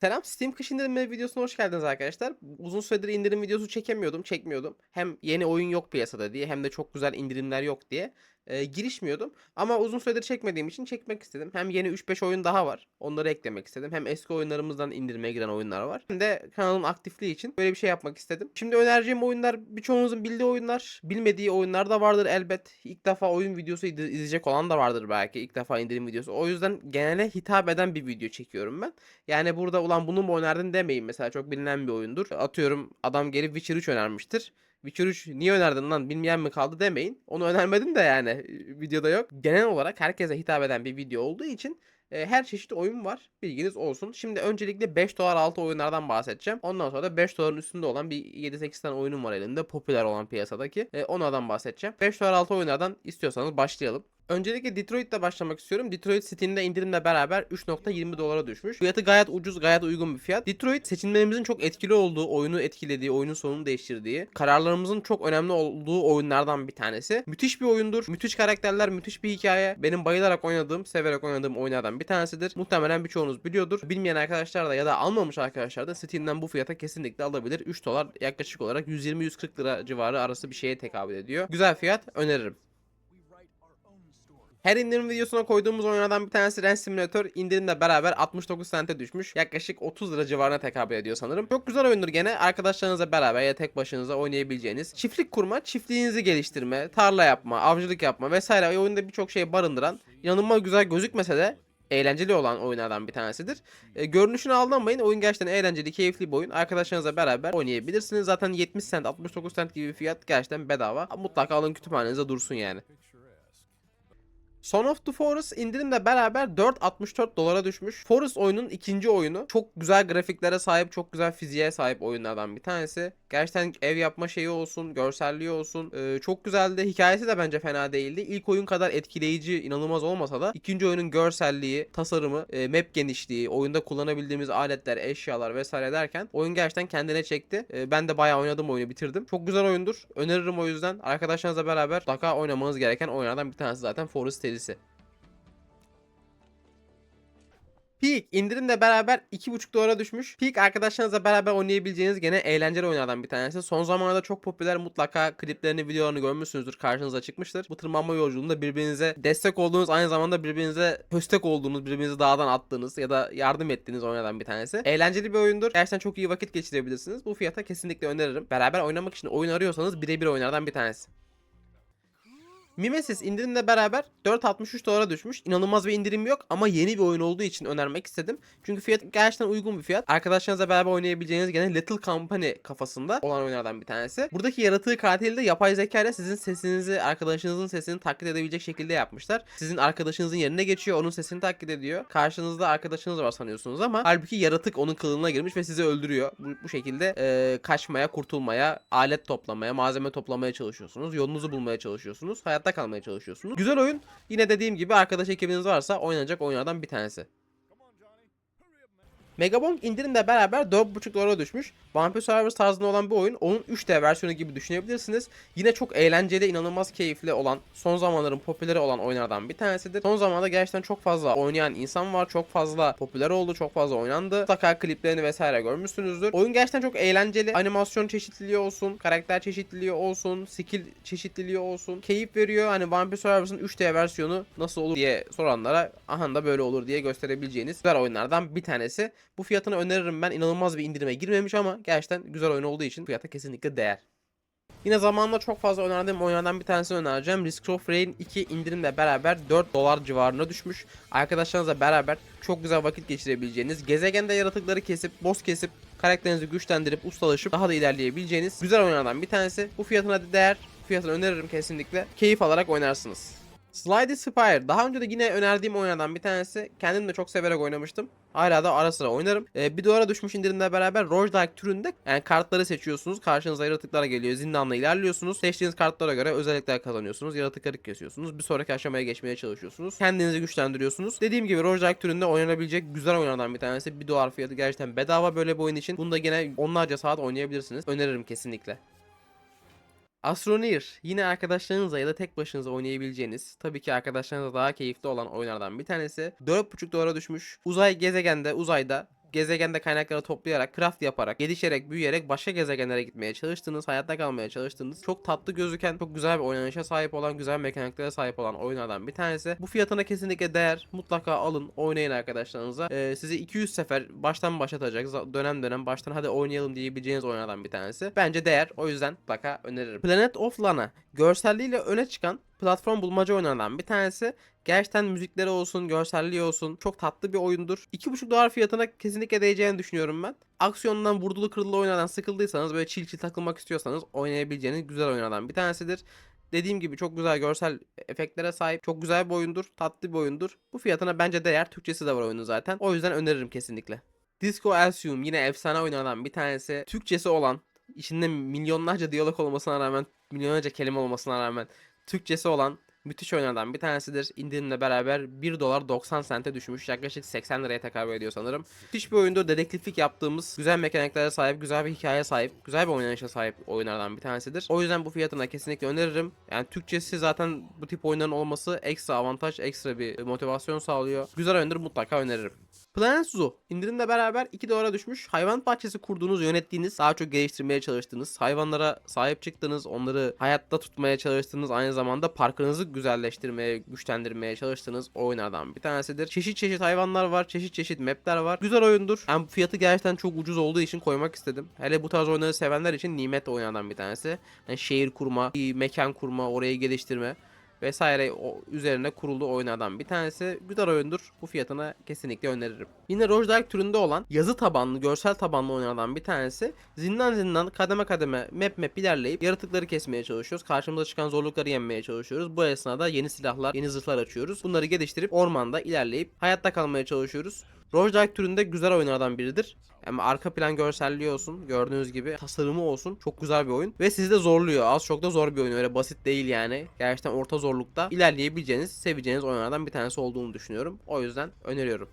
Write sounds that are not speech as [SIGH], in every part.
Selam Steam kış indirimi videosuna hoş geldiniz arkadaşlar. Uzun süredir indirim videosu çekemiyordum, çekmiyordum. Hem yeni oyun yok piyasada diye hem de çok güzel indirimler yok diye e, girişmiyordum. Ama uzun süredir çekmediğim için çekmek istedim. Hem yeni 3-5 oyun daha var. Onları eklemek istedim. Hem eski oyunlarımızdan indirime giren oyunlar var. Hem de kanalın aktifliği için böyle bir şey yapmak istedim. Şimdi önereceğim oyunlar birçoğunuzun bildiği oyunlar. Bilmediği oyunlar da vardır elbet. İlk defa oyun videosu iz- izleyecek olan da vardır belki. İlk defa indirim videosu. O yüzden genele hitap eden bir video çekiyorum ben. Yani burada ulan bunu mu önerdin demeyin mesela çok bilinen bir oyundur. Atıyorum adam gelip Witcher 3 önermiştir. Witcher 3 niye önerdin lan bilmeyen mi kaldı demeyin. Onu önermedim de yani e, videoda yok. Genel olarak herkese hitap eden bir video olduğu için e, her çeşit oyun var. Bilginiz olsun. Şimdi öncelikle 5 dolar altı oyunlardan bahsedeceğim. Ondan sonra da 5 doların üstünde olan bir 7-8 tane oyunum var elimde. Popüler olan piyasadaki. E, onlardan bahsedeceğim. 5 dolar altı oyunlardan istiyorsanız başlayalım. Öncelikle Detroit'te başlamak istiyorum. Detroit Steam'de indirimle beraber 3.20 dolara düşmüş. Fiyatı gayet ucuz, gayet uygun bir fiyat. Detroit seçimlerimizin çok etkili olduğu, oyunu etkilediği, oyunun sonunu değiştirdiği, kararlarımızın çok önemli olduğu oyunlardan bir tanesi. Müthiş bir oyundur. Müthiş karakterler, müthiş bir hikaye. Benim bayılarak oynadığım, severek oynadığım oyunlardan bir tanesidir. Muhtemelen birçoğunuz biliyordur. Bilmeyen arkadaşlar da ya da almamış arkadaşlar da Steam'den bu fiyata kesinlikle alabilir. 3 dolar yaklaşık olarak 120-140 lira civarı arası bir şeye tekabül ediyor. Güzel fiyat öneririm. Her indirim videosuna koyduğumuz oyunlardan bir tanesi Rent Simulator indirimle beraber 69 sente düşmüş. Yaklaşık 30 lira civarına tekabül ediyor sanırım. Çok güzel oyundur gene. Arkadaşlarınızla beraber ya tek başınıza oynayabileceğiniz. Çiftlik kurma, çiftliğinizi geliştirme, tarla yapma, avcılık yapma vesaire oyunda birçok şey barındıran inanılmaz güzel gözükmese de eğlenceli olan oyunlardan bir tanesidir. E, görünüşüne aldanmayın. Oyun gerçekten eğlenceli, keyifli bir oyun. Arkadaşlarınızla beraber oynayabilirsiniz. Zaten 70 cent, 69 cent gibi fiyat gerçekten bedava. Mutlaka alın kütüphanenize dursun yani. Son of the Forest indirimle beraber 4.64 dolara düşmüş. Forest oyunun ikinci oyunu. Çok güzel grafiklere sahip, çok güzel fiziğe sahip oyunlardan bir tanesi. Gerçekten ev yapma şeyi olsun, görselliği olsun. Ee, çok güzeldi. Hikayesi de bence fena değildi. İlk oyun kadar etkileyici, inanılmaz olmasa da ikinci oyunun görselliği, tasarımı, e, map genişliği, oyunda kullanabildiğimiz aletler, eşyalar vesaire derken oyun gerçekten kendine çekti. E, ben de bayağı oynadım oyunu, bitirdim. Çok güzel oyundur. Öneririm o yüzden. Arkadaşlarınızla beraber mutlaka oynamanız gereken oyunlardan bir tanesi zaten Forest serisi. Peak indirimle beraber 2.5 dolara düşmüş. Peak arkadaşlarınızla beraber oynayabileceğiniz gene eğlenceli oyunlardan bir tanesi. Son zamanlarda çok popüler mutlaka kliplerini, videolarını görmüşsünüzdür. Karşınıza çıkmıştır. Bu tırmanma yolculuğunda birbirinize destek olduğunuz, aynı zamanda birbirinize köstek olduğunuz, birbirinizi dağdan attığınız ya da yardım ettiğiniz oyunlardan bir tanesi. Eğlenceli bir oyundur. Gerçekten çok iyi vakit geçirebilirsiniz. Bu fiyata kesinlikle öneririm. Beraber oynamak için oyun arıyorsanız birebir oyunlardan bir tanesi. Mimesis indirimle beraber 4.63 dolara düşmüş. İnanılmaz bir indirim yok ama yeni bir oyun olduğu için önermek istedim. Çünkü fiyat gerçekten uygun bir fiyat. Arkadaşlarınızla beraber oynayabileceğiniz gene Little Company kafasında olan oyunlardan bir tanesi. Buradaki yaratığı katili de yapay zeka ile sizin sesinizi, arkadaşınızın sesini taklit edebilecek şekilde yapmışlar. Sizin arkadaşınızın yerine geçiyor, onun sesini taklit ediyor. Karşınızda arkadaşınız var sanıyorsunuz ama halbuki yaratık onun kılığına girmiş ve sizi öldürüyor. Bu, bu şekilde e, kaçmaya, kurtulmaya, alet toplamaya, malzeme toplamaya çalışıyorsunuz. Yolunuzu bulmaya çalışıyorsunuz. Hayatta kalmaya çalışıyorsunuz. Güzel oyun. Yine dediğim gibi arkadaş ekibiniz varsa oynanacak oyunlardan bir tanesi. Megabong indirimle beraber 4.5 dolara düşmüş. Vampire Survivors tarzında olan bu oyun onun 3D versiyonu gibi düşünebilirsiniz. Yine çok eğlenceli, inanılmaz keyifli olan, son zamanların popüleri olan oyunlardan bir tanesidir. Son zamanlarda gerçekten çok fazla oynayan insan var. Çok fazla popüler oldu, çok fazla oynandı. Mutlaka kliplerini vesaire görmüşsünüzdür. Oyun gerçekten çok eğlenceli. Animasyon çeşitliliği olsun, karakter çeşitliliği olsun, skill çeşitliliği olsun. Keyif veriyor. Hani Vampire Survivors'ın 3D versiyonu nasıl olur diye soranlara aha da böyle olur diye gösterebileceğiniz güzel oyunlardan bir tanesi. Bu fiyatını öneririm ben. İnanılmaz bir indirime girmemiş ama gerçekten güzel oyun olduğu için fiyata kesinlikle değer. Yine zamanında çok fazla önerdiğim oyunlardan bir tanesini önereceğim. Risk of Rain 2 indirimle beraber 4 dolar civarına düşmüş. Arkadaşlarınızla beraber çok güzel vakit geçirebileceğiniz, gezegende yaratıkları kesip, boss kesip, karakterinizi güçlendirip, ustalaşıp daha da ilerleyebileceğiniz güzel oyunlardan bir tanesi. Bu fiyatına değer. Fiyatını öneririm kesinlikle. Keyif alarak oynarsınız. Slide Spire. Daha önce de yine önerdiğim oyunlardan bir tanesi. Kendim de çok severek oynamıştım. Hala da ara sıra oynarım. Ee, bir dolara düşmüş indirimle beraber roguelike türünde yani kartları seçiyorsunuz. Karşınıza yaratıklar geliyor. Zindanla ilerliyorsunuz. Seçtiğiniz kartlara göre özellikler kazanıyorsunuz. Yaratıkları kesiyorsunuz. Bir sonraki aşamaya geçmeye çalışıyorsunuz. Kendinizi güçlendiriyorsunuz. Dediğim gibi roguelike türünde oynanabilecek güzel oyunlardan bir tanesi. Bir dolar fiyatı gerçekten bedava böyle bir oyun için. Bunu da yine onlarca saat oynayabilirsiniz. Öneririm kesinlikle. Astroneer yine arkadaşlarınızla ya da tek başınıza oynayabileceğiniz tabii ki arkadaşlarınızla daha keyifli olan oyunlardan bir tanesi. 4.5 dolara düşmüş. Uzay gezegende uzayda gezegende kaynakları toplayarak, craft yaparak, gelişerek, büyüyerek başka gezegenlere gitmeye çalıştığınız, hayatta kalmaya çalıştığınız, çok tatlı gözüken, çok güzel bir oynanışa sahip olan, güzel mekaniklere sahip olan oyunlardan bir tanesi. Bu fiyatına kesinlikle değer. Mutlaka alın, oynayın arkadaşlarınıza. Ee, sizi 200 sefer baştan başlatacak, dönem dönem baştan hadi oynayalım diyebileceğiniz oyunlardan bir tanesi. Bence değer. O yüzden mutlaka öneririm. Planet of Lana görselliğiyle öne çıkan platform bulmaca oyunlardan bir tanesi. Gerçekten müzikleri olsun, görselliği olsun çok tatlı bir oyundur. 2,5 dolar fiyatına kesinlikle değeceğini düşünüyorum ben. Aksiyondan vurdulu kırdılı oyunlardan sıkıldıysanız böyle chill chill takılmak istiyorsanız oynayabileceğiniz güzel oyunlardan bir tanesidir. Dediğim gibi çok güzel görsel efektlere sahip. Çok güzel bir oyundur. Tatlı bir oyundur. Bu fiyatına bence değer. Türkçesi de var oyunun zaten. O yüzden öneririm kesinlikle. Disco Elysium yine efsane oyunlardan bir tanesi. Türkçesi olan, içinde milyonlarca diyalog olmasına rağmen, milyonlarca kelime olmasına rağmen Türkçesi olan müthiş oyunlardan bir tanesidir. İndirimle beraber 1 dolar 90 sente düşmüş. Yaklaşık 80 liraya tekabül ediyor sanırım. Müthiş bir oyundur. Dedektiflik yaptığımız, güzel mekaniklere sahip, güzel bir hikaye sahip, güzel bir oynanışa sahip oyunlardan bir tanesidir. O yüzden bu fiyatına kesinlikle öneririm. Yani Türkçesi zaten bu tip oyunların olması ekstra avantaj, ekstra bir motivasyon sağlıyor. Güzel oyundur mutlaka öneririm. Planet Zoo indirimle beraber 2 dolara düşmüş. Hayvan bahçesi kurduğunuz, yönettiğiniz, daha çok geliştirmeye çalıştığınız, hayvanlara sahip çıktığınız, onları hayatta tutmaya çalıştığınız, aynı zamanda parkınızı güzelleştirmeye, güçlendirmeye çalıştığınız oyunlardan bir tanesidir. Çeşit çeşit hayvanlar var, çeşit çeşit mapler var. Güzel oyundur. Hem fiyatı gerçekten çok ucuz olduğu için koymak istedim. Hele bu tarz oyunları sevenler için nimet oyunlardan bir tanesi. Yani şehir kurma, bir mekan kurma, orayı geliştirme vesaire o üzerine kurulu oyunlardan bir tanesi. Güzel oyundur. Bu fiyatına kesinlikle öneririm. Yine roguelike türünde olan yazı tabanlı, görsel tabanlı oyunlardan bir tanesi. Zindan zindan kademe kademe map map ilerleyip yaratıkları kesmeye çalışıyoruz. Karşımıza çıkan zorlukları yenmeye çalışıyoruz. Bu esnada yeni silahlar, yeni zırhlar açıyoruz. Bunları geliştirip ormanda ilerleyip hayatta kalmaya çalışıyoruz. Roguelike türünde güzel oyunlardan biridir. Ama arka plan görselliği olsun, gördüğünüz gibi tasarımı olsun. Çok güzel bir oyun. Ve sizi de zorluyor. Az çok da zor bir oyun. Öyle basit değil yani. Gerçekten orta zorlukta ilerleyebileceğiniz, seveceğiniz oyunlardan bir tanesi olduğunu düşünüyorum. O yüzden öneriyorum.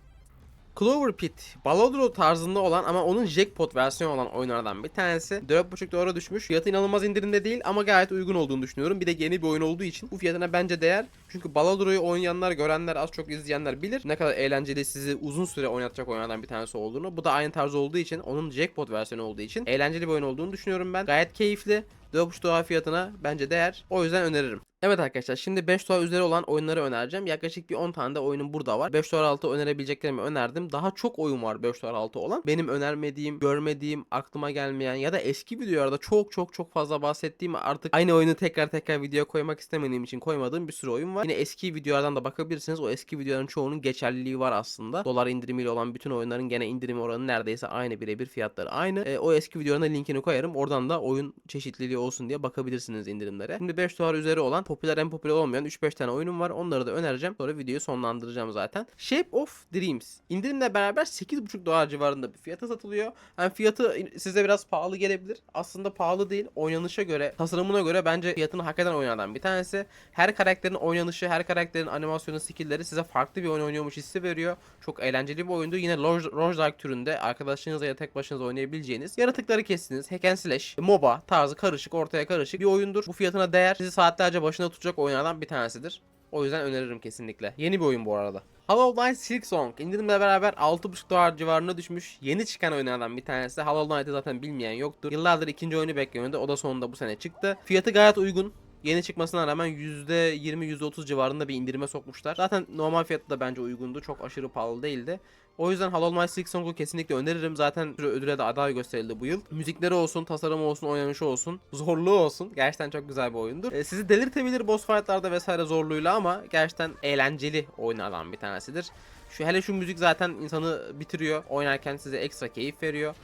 Clover Pit, Balladro tarzında olan ama onun jackpot versiyonu olan oyunlardan bir tanesi. 4.5 dolara düşmüş. Fiyatı inanılmaz indirimde değil ama gayet uygun olduğunu düşünüyorum. Bir de yeni bir oyun olduğu için bu fiyatına bence değer. Çünkü Balladro'yu oynayanlar, görenler, az çok izleyenler bilir. Ne kadar eğlenceli sizi uzun süre oynatacak oyunlardan bir tanesi olduğunu. Bu da aynı tarz olduğu için, onun jackpot versiyonu olduğu için eğlenceli bir oyun olduğunu düşünüyorum ben. Gayet keyifli. 4.5 dolar fiyatına bence değer. O yüzden öneririm. Evet arkadaşlar şimdi 5 dolar üzeri olan oyunları önereceğim. Yaklaşık bir 10 tane de oyunum burada var. 5 dolar altı önerebileceklerimi önerdim. Daha çok oyun var 5 dolar altı olan. Benim önermediğim, görmediğim, aklıma gelmeyen ya da eski videolarda çok çok çok fazla bahsettiğim artık aynı oyunu tekrar tekrar videoya koymak istemediğim için koymadığım bir sürü oyun var. Yine eski videolardan da bakabilirsiniz. O eski videoların çoğunun geçerliliği var aslında. Dolar indirimiyle olan bütün oyunların gene indirim oranı neredeyse aynı birebir fiyatları aynı. E, o eski videoların linkini koyarım. Oradan da oyun çeşitliliği olsun diye bakabilirsiniz indirimlere. Şimdi 5 dolar üzeri olan popüler en popüler olmayan 3-5 tane oyunum var. Onları da önereceğim. Sonra videoyu sonlandıracağım zaten. Shape of Dreams. İndirimle beraber 8,5 dolar civarında bir fiyata satılıyor. Yani fiyatı size biraz pahalı gelebilir. Aslında pahalı değil. Oynanışa göre, tasarımına göre bence fiyatını hak eden oyunlardan bir tanesi. Her karakterin oynanışı, her karakterin animasyonu, skillleri size farklı bir oyun oynuyormuş hissi veriyor. Çok eğlenceli bir oyundu. Yine Rogue- roguelike türünde arkadaşlarınızla ya tek başınıza oynayabileceğiniz yaratıkları kestiniz. Hack and slash, MOBA tarzı karışık, ortaya karışık bir oyundur. Bu fiyatına değer. Sizi saatlerce başında tutacak oyunlardan bir tanesidir. O yüzden öneririm kesinlikle. Yeni bir oyun bu arada. Hollow Knight Silk Song indirimle beraber 6.5 dolar civarına düşmüş. Yeni çıkan oyunlardan bir tanesi. Hollow Knight'ı zaten bilmeyen yoktur. Yıllardır ikinci oyunu bekliyordu. O da sonunda bu sene çıktı. Fiyatı gayet uygun. Yeni çıkmasına rağmen %20-%30 civarında bir indirime sokmuşlar. Zaten normal fiyatı da bence uygundu. Çok aşırı pahalı değildi. O yüzden Hollow Knight Silk Song'u kesinlikle öneririm. Zaten ödüle de aday gösterildi bu yıl. Müzikleri olsun, tasarımı olsun, oynanışı olsun, zorluğu olsun. Gerçekten çok güzel bir oyundur. E, sizi delirtebilir boss fight'larda vesaire zorluğuyla ama gerçekten eğlenceli oynanan bir tanesidir. Şu hele şu müzik zaten insanı bitiriyor. Oynarken size ekstra keyif veriyor.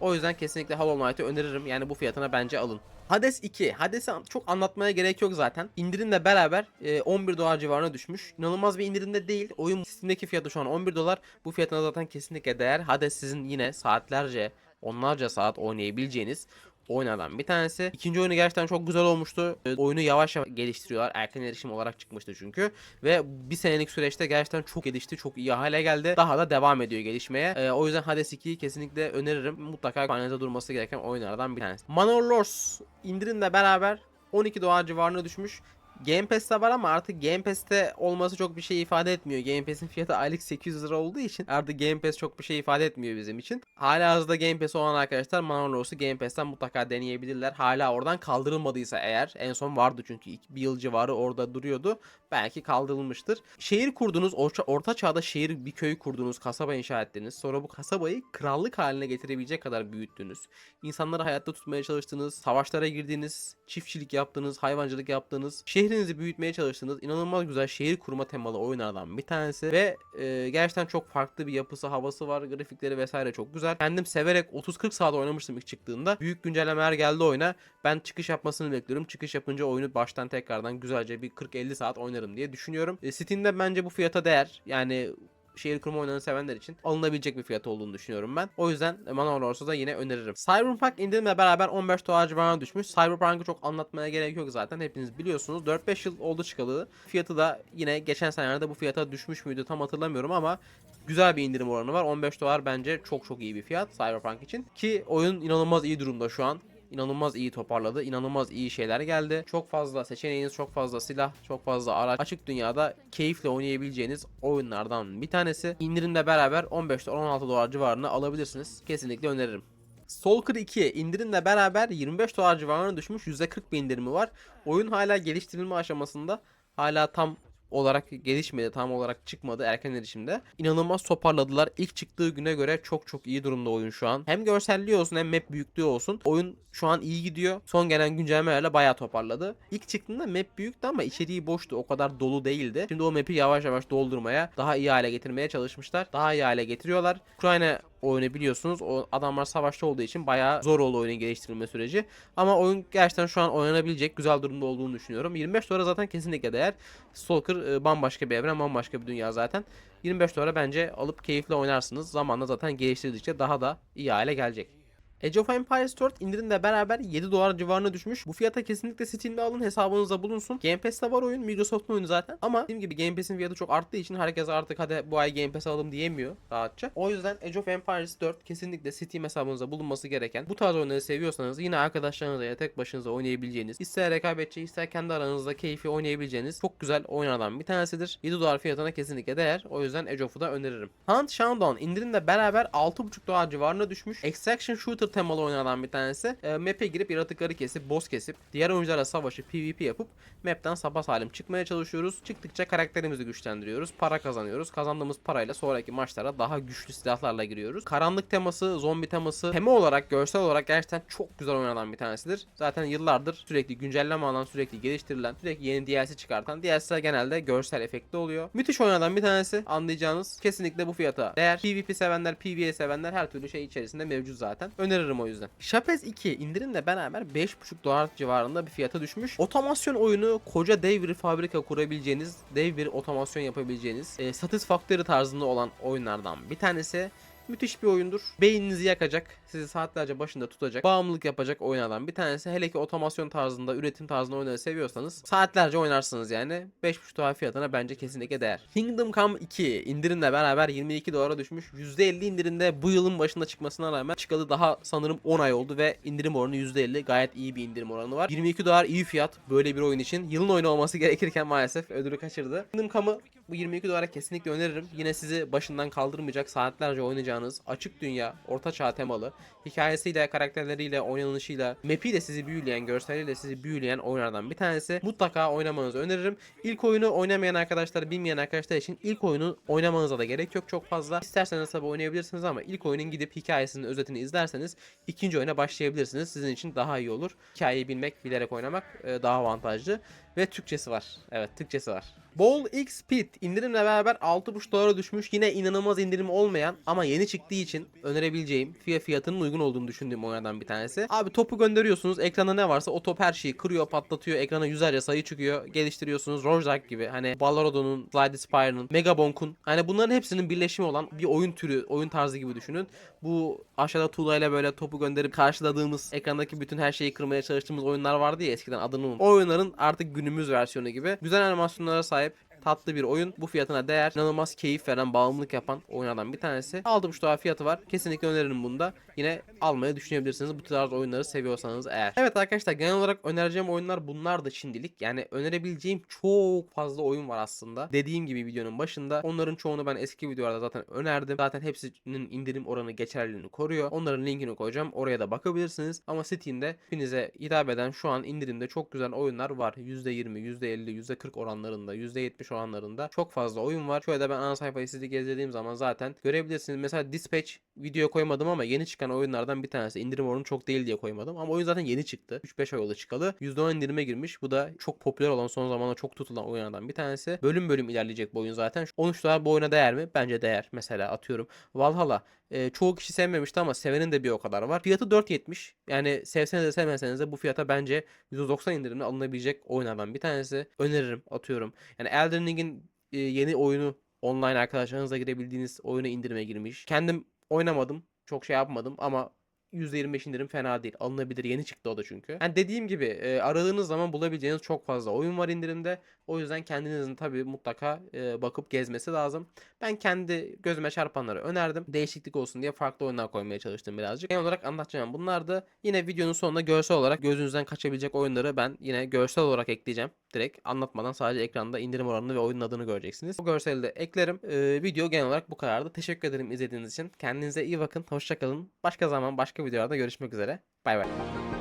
O yüzden kesinlikle Hollow Knight'ı öneririm. Yani bu fiyatına bence alın. Hades 2. Hades'i çok anlatmaya gerek yok zaten. İndirimle beraber e, 11 dolar civarına düşmüş. İnanılmaz bir indirimde değil. Oyun Steam'deki fiyatı şu an 11 dolar. Bu fiyatına zaten kesinlikle değer. Hades sizin yine saatlerce, onlarca saat oynayabileceğiniz oyunlardan bir tanesi. İkinci oyunu gerçekten çok güzel olmuştu. E, oyunu yavaş yavaş geliştiriyorlar. Erken erişim olarak çıkmıştı çünkü. Ve bir senelik süreçte gerçekten çok gelişti. Çok iyi hale geldi. Daha da devam ediyor gelişmeye. E, o yüzden Hades 2'yi kesinlikle öneririm. Mutlaka panelde durması gereken oyunlardan bir tanesi. Manor Lords indirimle beraber 12 dolar civarına düşmüş. Game Pass'te var ama artık Game Pass'te olması çok bir şey ifade etmiyor. Game Pass'in fiyatı aylık 800 lira olduğu için artık Game Pass çok bir şey ifade etmiyor bizim için. Hala hazırda Game Pass olan arkadaşlar Manor Game Pass'ten mutlaka deneyebilirler. Hala oradan kaldırılmadıysa eğer en son vardı çünkü bir yıl civarı orada duruyordu. Belki kaldırılmıştır. Şehir kurdunuz, orta, orta çağda şehir bir köy kurdunuz, kasaba inşa ettiniz. Sonra bu kasabayı krallık haline getirebilecek kadar büyüttünüz. İnsanları hayatta tutmaya çalıştınız, savaşlara girdiniz, çiftçilik yaptınız, hayvancılık yaptınız. Şehrinizi büyütmeye çalıştınız. İnanılmaz güzel şehir kurma temalı oyunlardan bir tanesi ve e, gerçekten çok farklı bir yapısı, havası var, grafikleri vesaire çok güzel. Kendim severek 30-40 saat oynamıştım ilk çıktığında. Büyük güncellemeler geldi oyuna. Ben çıkış yapmasını bekliyorum. Çıkış yapınca oyunu baştan tekrardan güzelce bir 40-50 saat oynarım diye düşünüyorum. E, Steam'de bence bu fiyata değer. Yani şehir kurma oyunlarını sevenler için alınabilecek bir fiyat olduğunu düşünüyorum ben. O yüzden Manor Lords'u da yine öneririm. Cyberpunk indirimle beraber 15 dolar civarına düşmüş. Cyberpunk'ı çok anlatmaya gerek yok zaten. Hepiniz biliyorsunuz. 4-5 yıl oldu çıkalı. Fiyatı da yine geçen senelerde bu fiyata düşmüş müydü tam hatırlamıyorum ama güzel bir indirim oranı var. 15 dolar bence çok çok iyi bir fiyat Cyberpunk için. Ki oyun inanılmaz iyi durumda şu an inanılmaz iyi toparladı. İnanılmaz iyi şeyler geldi. Çok fazla seçeneğiniz, çok fazla silah, çok fazla araç. Açık dünyada keyifle oynayabileceğiniz oyunlardan bir tanesi. İndirimle beraber 15 dolar 16 dolar civarına alabilirsiniz. Kesinlikle öneririm. Stalker 2 indirimle beraber 25 dolar civarına düşmüş. %40 bir indirimi var. Oyun hala geliştirilme aşamasında. Hala tam olarak gelişmedi. Tam olarak çıkmadı erken erişimde. İnanılmaz toparladılar. İlk çıktığı güne göre çok çok iyi durumda oyun şu an. Hem görselliği olsun hem map büyüklüğü olsun. Oyun şu an iyi gidiyor. Son gelen güncellemelerle bayağı toparladı. İlk çıktığında map büyüktü ama içeriği boştu. O kadar dolu değildi. Şimdi o map'i yavaş yavaş doldurmaya, daha iyi hale getirmeye çalışmışlar. Daha iyi hale getiriyorlar. Ukrayna oyunu biliyorsunuz. O adamlar savaşta olduğu için bayağı zor oldu oyunun geliştirilme süreci. Ama oyun gerçekten şu an oynanabilecek güzel durumda olduğunu düşünüyorum. 25 dolara zaten kesinlikle değer. Stalker e, bambaşka bir evren, bambaşka bir dünya zaten. 25 dolara bence alıp keyifle oynarsınız. Zamanla zaten geliştirdikçe daha da iyi hale gelecek. Age of Empires 4 indirimle beraber 7 dolar civarına düşmüş. Bu fiyata kesinlikle Steam'de alın hesabınızda bulunsun. Game Pass'te var oyun. Microsoft'un oyunu zaten. Ama dediğim gibi Game Pass'in fiyatı çok arttığı için herkes artık hadi bu ay Game Pass alalım diyemiyor rahatça. O yüzden Age of Empires 4 kesinlikle Steam hesabınızda bulunması gereken. Bu tarz oyunları seviyorsanız yine arkadaşlarınızla ya tek başınıza oynayabileceğiniz, ister rekabetçi ister kendi aranızda keyfi oynayabileceğiniz çok güzel oyunlardan bir tanesidir. 7 dolar fiyatına kesinlikle değer. O yüzden Age of'u da öneririm. Hunt Showdown indirimle beraber 6.5 dolar civarına düşmüş. Extraction Shooter temalı oyunlardan bir tanesi. E, map'e girip yaratıkları kesip, boss kesip, diğer oyuncularla savaşıp PvP yapıp map'ten sapa salim çıkmaya çalışıyoruz. Çıktıkça karakterimizi güçlendiriyoruz. Para kazanıyoruz. Kazandığımız parayla sonraki maçlara daha güçlü silahlarla giriyoruz. Karanlık teması, zombi teması, tema olarak, görsel olarak gerçekten çok güzel oynanan bir tanesidir. Zaten yıllardır sürekli güncelleme alan, sürekli geliştirilen, sürekli yeni DLC çıkartan DLC'ler genelde görsel efektli oluyor. Müthiş oynanan bir tanesi anlayacağınız. Kesinlikle bu fiyata değer. PvP sevenler, PvE sevenler her türlü şey içerisinde mevcut zaten. Öneririm o yüzden. Shapez 2 indirimle beraber 5.5 dolar civarında bir fiyata düşmüş. Otomasyon oyunu koca dev bir fabrika kurabileceğiniz, dev bir otomasyon yapabileceğiniz, e, Satisfactory tarzında olan oyunlardan bir tanesi. Müthiş bir oyundur. Beyninizi yakacak, sizi saatlerce başında tutacak, bağımlılık yapacak oyunlardan bir tanesi. Hele ki otomasyon tarzında, üretim tarzında oyunları seviyorsanız saatlerce oynarsınız yani. 5.5 dolar fiyatına bence kesinlikle değer. Kingdom Come 2 indirimle beraber 22 dolara düşmüş. %50 indirimde bu yılın başında çıkmasına rağmen çıkalı daha sanırım 10 ay oldu ve indirim oranı %50 gayet iyi bir indirim oranı var. 22 dolar iyi fiyat böyle bir oyun için. Yılın oyunu olması [LAUGHS] gerekirken maalesef ödülü kaçırdı. Kingdom Come'ı bu 22 dolara kesinlikle öneririm. Yine sizi başından kaldırmayacak saatlerce oynayacağınız açık dünya, orta çağ temalı, hikayesiyle, karakterleriyle, oynanışıyla, map'iyle sizi büyüleyen, görseliyle sizi büyüleyen oyunlardan bir tanesi. Mutlaka oynamanızı öneririm. İlk oyunu oynamayan arkadaşlar, bilmeyen arkadaşlar için ilk oyunu oynamanıza da gerek yok çok fazla. İsterseniz tabi oynayabilirsiniz ama ilk oyunun gidip hikayesinin özetini izlerseniz ikinci oyuna başlayabilirsiniz. Sizin için daha iyi olur. Hikayeyi bilmek, bilerek oynamak e, daha avantajlı. Ve Türkçesi var. Evet Türkçesi var. Ball X Pit indirimle beraber 6.5 dolara düşmüş. Yine inanılmaz indirim olmayan ama yeni çıktığı için önerebileceğim fiyat fiyatının uygun olduğunu düşündüğüm oyunlardan bir tanesi. Abi topu gönderiyorsunuz. Ekranda ne varsa o top her şeyi kırıyor, patlatıyor. Ekrana yüzlerce sayı çıkıyor. Geliştiriyorsunuz. Rojak gibi hani Balrodo'nun, Slide Spire'ın, Megabonk'un hani bunların hepsinin birleşimi olan bir oyun türü, oyun tarzı gibi düşünün. Bu aşağıda tuğlayla böyle topu gönderip karşıladığımız ekrandaki bütün her şeyi kırmaya çalıştığımız oyunlar vardı ya eskiden adını unuttum. O oyunların artık günümüz versiyonu gibi. Güzel animasyonlara sahip tatlı bir oyun. Bu fiyatına değer. İnanılmaz keyif veren, bağımlılık yapan oyunlardan bir tanesi. Aldım şu daha fiyatı var. Kesinlikle öneririm bunda. Yine almayı düşünebilirsiniz bu tarz oyunları seviyorsanız eğer. Evet arkadaşlar genel olarak önereceğim oyunlar bunlar da şimdilik. Yani önerebileceğim çok fazla oyun var aslında. Dediğim gibi videonun başında. Onların çoğunu ben eski videolarda zaten önerdim. Zaten hepsinin indirim oranı geçerliliğini koruyor. Onların linkini koyacağım. Oraya da bakabilirsiniz. Ama Steam'de hepinize hitap eden şu an indirimde çok güzel oyunlar var. %20, %50, %40 oranlarında, %70 oranlarında çok fazla oyun var. Şöyle de ben ana sayfayı sizi gezdirdiğim zaman zaten görebilirsiniz. Mesela Dispatch video koymadım ama yeni çıkan oyunlardan bir tanesi. İndirim oranı çok değil diye koymadım. Ama oyun zaten yeni çıktı. 3-5 ay oldu çıkalı. %10 indirime girmiş. Bu da çok popüler olan son zamanlarda çok tutulan oyunlardan bir tanesi. Bölüm bölüm ilerleyecek bu oyun zaten. 13 dolar bu oyuna değer mi? Bence değer. Mesela atıyorum Valhalla. e, çoğu kişi sevmemişti ama sevenin de bir o kadar var. Fiyatı 4.70. Yani sevseniz de sevmeseniz de bu fiyata bence %90 indirimle alınabilecek oyunlardan bir tanesi. Öneririm atıyorum. Yani Elden Ring'in e, yeni oyunu online arkadaşlarınızla girebildiğiniz oyuna indirime girmiş. Kendim oynamadım. Çok şey yapmadım ama %25 indirim fena değil. Alınabilir. Yeni çıktı o da çünkü. Yani dediğim gibi aradığınız zaman bulabileceğiniz çok fazla oyun var indirimde. O yüzden kendinizin tabii mutlaka e, bakıp gezmesi lazım. Ben kendi gözüme çarpanları önerdim. Değişiklik olsun diye farklı oyunlar koymaya çalıştım birazcık. Genel olarak anlatacağım bunlar da yine videonun sonunda görsel olarak gözünüzden kaçabilecek oyunları ben yine görsel olarak ekleyeceğim. Direkt anlatmadan sadece ekranda indirim oranını ve oyunun adını göreceksiniz. O görseli de eklerim. E, video genel olarak bu kadardı. Teşekkür ederim izlediğiniz için. Kendinize iyi bakın. Hoşçakalın. Başka zaman başka videolarda görüşmek üzere. Bay bay.